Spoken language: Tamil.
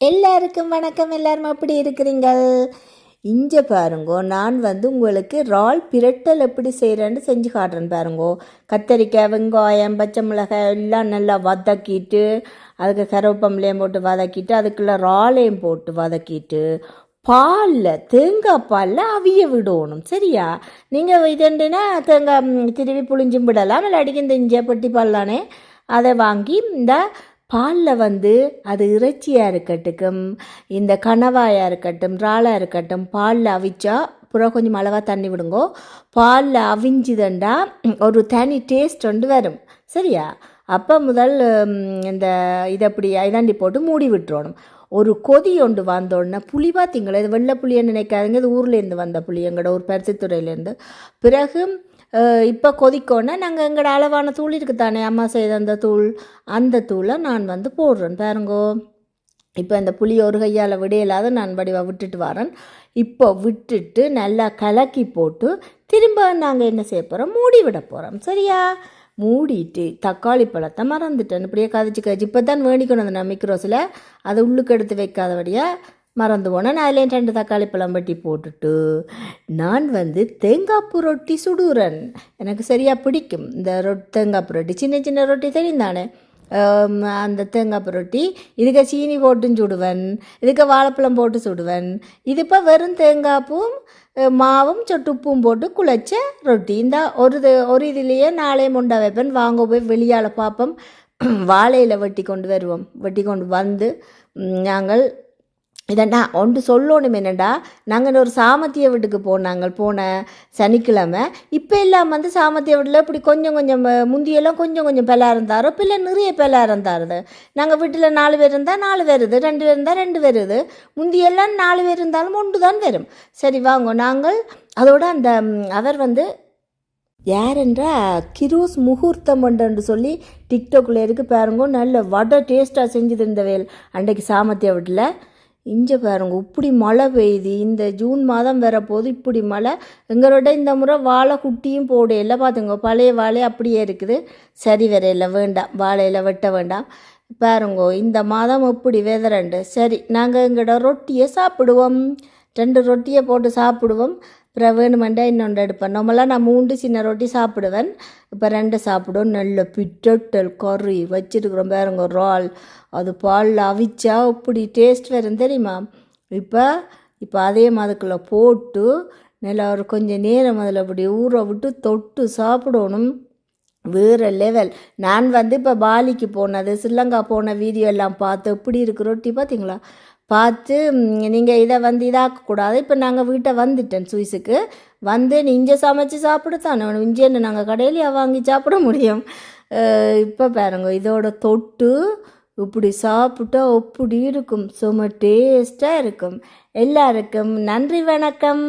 எல்லாருக்கும் வணக்கம். எல்லாரும் அப்படி இருக்கிறீங்கள்? இங்கே பாருங்கோ நான் வந்து உங்களுக்கு இறால் பிரட்டல் எப்படி செய்கிறேன்னு செஞ்சு காட்டுறேன் பாருங்கோ. கத்தரிக்காய் வெங்காயம் பச்சை மிளகாய் எல்லாம் நல்லா வதக்கிட்டு அதுக்கு கருவேப்பம்பளையும் போட்டு வதக்கிட்டு அதுக்குள்ளே இறாலையும் போட்டு வதக்கிட்டு பாலில் தேங்காய் பாலில் அவிய விடணும். சரியா? நீங்கள் இதுண்டுனா தேங்காய் திருவி புளிஞ்சும் விடலாம். இல்லாட்டிக்கு இந்த இஞ்சியை பட்டி பால் தானே அதை வாங்கி இந்த பாலில் வந்து அது இறைச்சியாக இருக்கட்டும் இந்த கணவாயாக இருக்கட்டும் இறாலாக இருக்கட்டும் பாலில் அவிச்சா புறம் கொஞ்சம் அளவாக தண்ணி விடுங்கோ. பாலில் அவிஞ்சுதண்டா ஒரு தனி டேஸ்ட் ஒன்று வரும். சரியா? அப்போ முதல் இந்த இதை அப்படி ஐதாண்டி போட்டு மூடி விட்டுறணும். ஒரு கொதி ஒன்று வந்தோடனே புளி பார்த்தீங்களா இது வெள்ளை புளியை நினைக்காதுங்க. இது ஊர்லேருந்து வந்த புளி. எங்களோட ஒரு பரிசுத்துறையிலேருந்து பிறகு இப்போ கொதிக்கோன்னா நாங்கள் எங்களோட அளவான தூள் இருக்குது தானே அம்மா செய்த அந்த தூள். அந்த தூளை நான் வந்து போடுறேன். பாருங்கோ. இப்போ இந்த புளி ஒரு கையால் விடையில்லாத நான் வடிவாக விட்டுட்டு வரேன். இப்போ விட்டுட்டு நல்லா கலக்கி போட்டு திரும்ப நாங்கள் என்ன செய்ய போகிறோம் மூடி விட போகிறோம் சரியா? மூடிட்டு தக்காளி பழத்தை மறந்துட்டேன். இப்படியே கதைச்சு கதைச்சு இப்போ தான் வேணிக்கணும் அந்த நான் மிக்ரோஸில் அதை உள்ளுக்கு எடுத்து வைக்காதபடியாக மறந்து போனேன் நான் அதுலேயும் ரெண்டு தக்காளி பழம் வெட்டி போட்டுட்டு நான் வந்து தேங்காய் ரொட்டி சுடுறேன். எனக்கு சரியாக பிடிக்கும். இந்த ரொட் தேங்காய் ரொட்டி சின்ன சின்ன ரொட்டி தெரியும் தானே அந்த தேங்காய் ரொட்டி இதுக்கு சீனி போட்டும் சுடுவேன். இதுக்கு வாழைப்பழம் போட்டு சுடுவேன். இது இப்போ வெறும் தேங்காய்ப்பும் மாவும் சொட்டு உப்பும் போட்டு குழைச்ச ரொட்டி. இந்த ஒரு இது- ஒரு இதுலேயே நாளே முண்டா வைப்பேன். வாங்க போய் வெளியால் பார்ப்போம் வாழையில் வெட்டி கொண்டு வருவோம். வெட்டி கொண்டு வந்து நாங்கள் இதண்டா ஒன்று சொல்லணும் என்னடா நாங்கள் ஒரு சாமத்திய வீட்டுக்கு போனாங்க போன சனிக்கிழமை. இப்போ எல்லாம் வந்து சாமத்திய வீட்டில் இப்படி கொஞ்சம் கொஞ்சம் முந்தியெல்லாம் கொஞ்சம் கொஞ்சம் பிள்ளை இருந்தாரோ. பிள்ளை நிறைய பிள்ளை இருந்தாருது. நாங்கள் வீட்டில் நாலு பேர் இருந்தால் நாலு வருது ரெண்டு பேர் இருந்தால் ரெண்டு வருது முந்தியெல்லாம் நாலு பேர் இருந்தாலும் ஒன்று தான் வரும். சரி வாங்க. நாங்கள் அதோட அந்த அவர் வந்து யாரென்றா? கிரூஸ் முகூர்த்தம் என்று சொல்லி டிக்டாக்ல இருக்கு பாருங்க. நல்ல வடை டேஸ்ட்டாக செஞ்சு தந்தவேல் அன்றைக்கு சாமத்திய வீட்டில். இங்கே பாருங்க இப்படி மழை பெய்யுது. இந்த ஜூன் மாதம் வரப்போது இப்படி மழை. எங்களோட இந்த முறை வாழை குட்டியும் போடையில பார்த்துங்க பழைய வாழை அப்படியே இருக்குது. சரி வரையில் வேண்டாம். வாழையில் வெட்ட வேண்டாம். பாருங்கோ இந்த மாதம் இப்படி வெதரண்டு சரி நாங்கள் எங்களோட ரொட்டியை சாப்பிடுவோம். ரெண்டு ரொட்டியை போட்டு சாப்பிடுவோம். அப்புறம் வேணுமெண்டா இன்னொன்று எடுப்பேன். நம்மளாம் நான் மூன்று சின்ன ரொட்டி சாப்பிடுவேன். இப்போ ரெண்டு சாப்பிடுவோம். நல்ல பிட்டட்டல் கறி வச்சிருக்கிறோம் பாருங்க இறால் அது பாலில் அவிச்சா இப்படி டேஸ்ட் வரும் தெரியுமா? இப்போ இப்போ அதே மதுக்குள்ளே போட்டு நல்லா ஒரு கொஞ்சம் நேரம் அதில் அப்படி ஊற விட்டு தொட்டு சாப்பிடணும். வேறு லெவல் நான் வந்து இப்போ பாலிக்கு போனது ஸ்ரீலங்கா போன வீடியோ எல்லாம் பார்த்து எப்படி இருக்கு ரொட்டி பார்த்தீங்களா பார்த்து நீங்கள் இதை வந்து இதாக்கக்கூடாது இப்போ நாங்கள் வீட்டை வந்துட்டேன் சுவிஸுக்கு. வந்து நீஞ்ச சமைச்சு சாப்பிடத்தானே? வேணும் நாங்கள் கடையிலேயே வாங்கி சாப்பிட முடியும்? இப்போ பாருங்க இதோட தொட்டு இப்படி சாப்பிட்டா அப்படி இருக்கும். சும்மா டேஸ்ட்டாக இருக்கும். எல்லாருக்கும் நன்றி வணக்கம்.